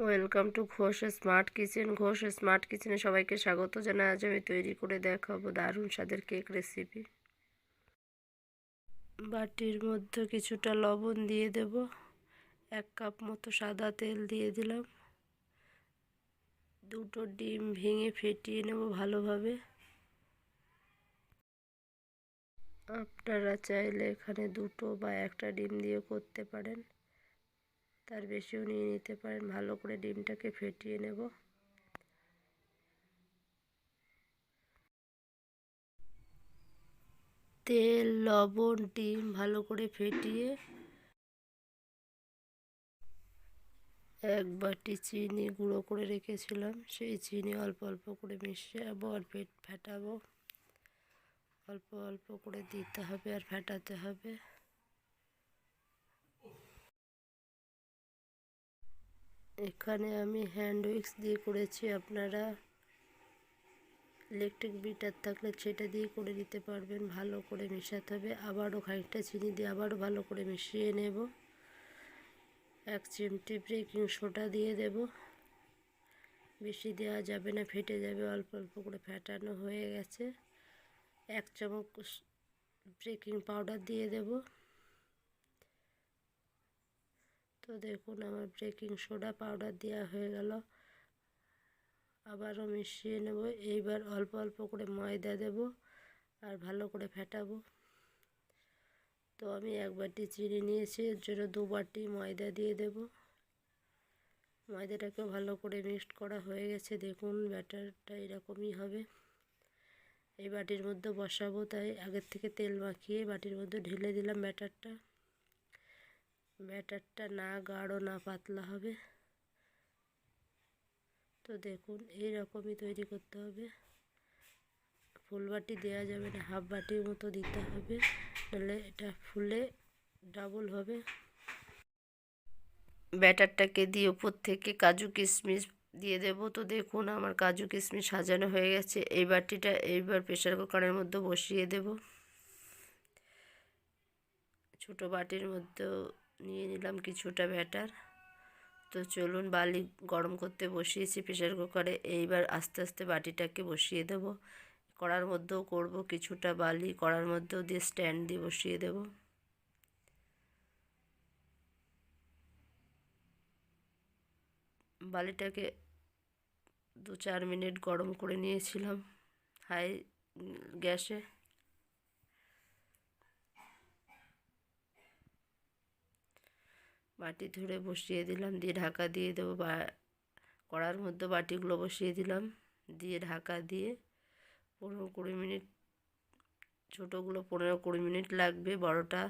Welcome to Ghosh smart kitchen Ghosh smart কিচেনে সবাইকে স্বাগত জানাই। আজ আমি তৈরি করে দেখাবো দারুণ স্বাদের কেক রেসিপি বাটির মধ্যে কিছুটা লবণ দিয়ে দেব। এক কাপ মতো সাদা তেল দিয়ে দিলাম। দুটো ডিম ভেঙে ফেটিয়ে নেব ভালোভাবে। আপনারা চাইলে এখানে দুটো বা একটা ডিম দিয়ে করতে পারেন। তার বেশিও নিয়ে নিতে পারেন। ভালো করে ডিমটাকে ফেটিয়ে নেব। তেল, লবণ, ডিম ভালো করে ফেটিয়ে এক বাটি চিনি গুঁড়ো করে রেখেছিলাম। সেই চিনি অল্প অল্প করে মিশিয়ে আর ফেট ফেটাবো। অল্প অল্প করে দিতে হবে আর ফেটাতে হবে। এখানে আমি হ্যান্ড উইক্স দিয়ে করেছি, আপনারা ইলেকট্রিক বিটার থাকলে সেটা দিয়ে করে দিতে পারবেন, ভালো করে মেশাতে হবে। আবারও খানিকটা চিনি দিয়ে আবারও ভালো করে মিশিয়ে নেব। এক চিমটি বেকিং সোডা দিয়ে দেব। বেশি দেওয়া যাবে না, ফেটে যাবে, অল্প অল্প করে ফেটানো হয়ে গেছে। এক চামচ বেকিং পাউডার দিয়ে দেবো। তো দেখুন, আমার বেকিং সোডা পাউডার দেওয়া হয়ে গেল। আবারও মিশিয়ে নেব। এইবার অল্প অল্প করে ময়দা দেব আর ভালো করে ফেটাবো। তো আমি এক বাটি চিনি নিয়েছি, এর জন্য দু বাটি ময়দা দিয়ে দেব। ময়দাটাকে ভালো করে মিক্সড করা হয়ে গেছে। দেখুন ব্যাটারটা এরকমই হবে। এই বাটির মধ্যে বসাবো, তাই আগের থেকে তেল মাখিয়ে বাটির মধ্যে ঢেলে দিলাম ব্যাটারটা ব্যাটারটা না গাঢ় না পাতলা হবে। তো দেখুন এই রকমই তৈরি করতে হবে। ফুল বাটি দেওয়া যাবে না, হাফ বাটির মতো দিতে হবে। নাহলে এটা ফুলে ডাবল হবে। ব্যাটারটাকে দিয়ে উপর থেকে কাজু কিশমিশ দিয়ে দেব। তো দেখুন, আমার কাজু কিশমিশ সাজানো হয়ে গেছে। এই বাটিটা এইবার প্রেশার কুকারের মধ্যে বসিয়ে দেব। ছোটো বাটির মধ্যেও নিয়ে নিলাম কিছুটা ব্যাটার। তো চলুন বালি গরম করতে বসিয়েছি প্রেশার কুকারে। এইবার আস্তে আস্তে বাটিটাকে বসিয়ে দেব। কড়ার মধ্যেও করব কিছুটা বালি। কড়ার মধ্যেও দিয়ে স্ট্যান্ড দিয়ে বসিয়ে দেব। বালিটাকে দু চার মিনিট গরম করে নিয়েছিলাম হাই গ্যাসে। বাটি ধরে বসিয়ে দিলাম, দিয়ে ঢাকা দিয়ে দেবো বা, কড়ার মধ্যে বাটিগুলো বসিয়ে দিলাম, দিয়ে ঢাকা দিয়ে পনেরো কুড়ি মিনিট, ছোটোগুলো পনেরো কুড়ি মিনিট লাগবে, বড়টা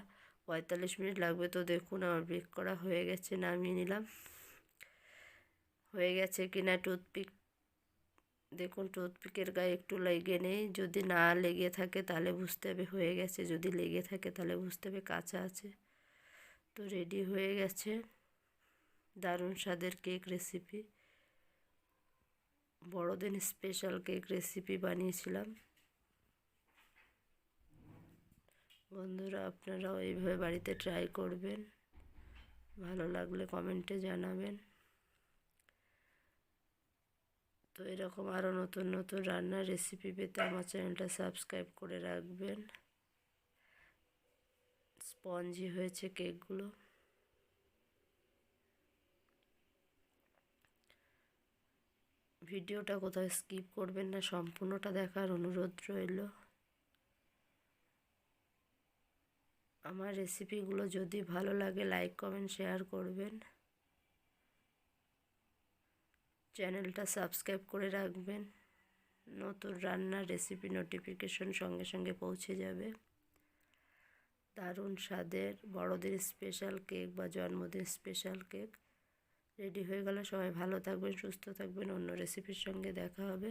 পঁয়তাল্লিশ মিনিট লাগবে। তো দেখুন আমার বেক করা হয়ে গেছে, নামিয়ে নিলাম। হয়ে গেছে কিনা টুথপিক দেখুন টুথপিকের গায়ে একটু লেগে নেই, যদি না লেগে থাকে তাহলে বুঝতে হবে হয়ে গেছে, যদি লেগে থাকে তাহলে বুঝতে হবে কাঁচা আছে। তো রেডি হয়ে গেছে। দারুণ স্বাদের কেক রেসিপি বড়দিন স্পেশাল কেক রেসিপি বানিয়েছিলাম। বন্ধুরা, আপনারাও এইভাবে বাড়িতে ট্রাই করবেন। ভালো লাগলে কমেন্টে জানাবেন। তো এরকম আরও নতুন নতুন রান্নার রেসিপি পেতে আমার চ্যানেলটা সাবস্ক্রাইব করে রাখবেন। স্পঞ্জি হয়েছে কেকগুলো। ভিডিওটা কোথাও স্কিপ করবেন না, সম্পূর্ণটা দেখার অনুরোধ রইল। আমার রেসিপিগুলো যদি ভালো লাগে, লাইক, কমেন্ট, শেয়ার করবেন। চ্যানেলটা সাবস্ক্রাইব করে রাখবেন। নতুন রান্নার রেসিপি নোটিফিকেশন সঙ্গে সঙ্গে পৌঁছে যাবে। দারুণ স্বাদের বড়দের স্পেশাল কেক বা জন্মদিন স্পেশাল কেক রেডি হয়ে গেলে, সবাই ভালো থাকবেন, সুস্থ থাকবেন, অন্য রেসিপির সঙ্গে দেখা হবে।